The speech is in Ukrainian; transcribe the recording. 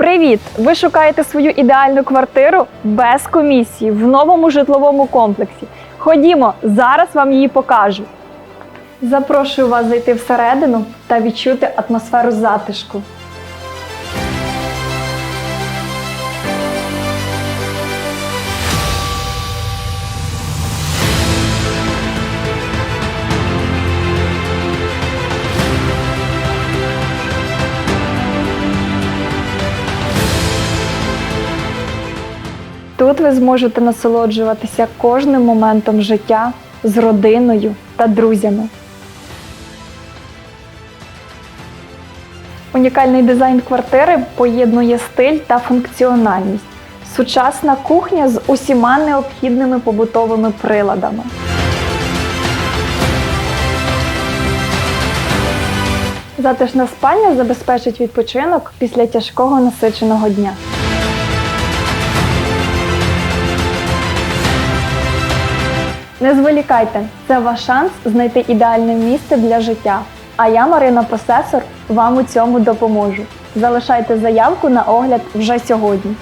Привіт! Ви шукаєте свою ідеальну квартиру без комісії в новому житловому комплексі. Ходімо, зараз вам її покажу. Запрошую вас зайти всередину та відчути атмосферу затишку. Тут ви зможете насолоджуватися кожним моментом життя з родиною та друзями. Унікальний дизайн квартири поєднує стиль та функціональність. Сучасна кухня з усіма необхідними побутовими приладами. Затишна спальня забезпечить відпочинок після тяжкого насиченого дня. Не зволікайте, це ваш шанс знайти ідеальне місце для життя. А я, Марина Посесор, вам у цьому допоможу. Залишайте заявку на огляд вже сьогодні.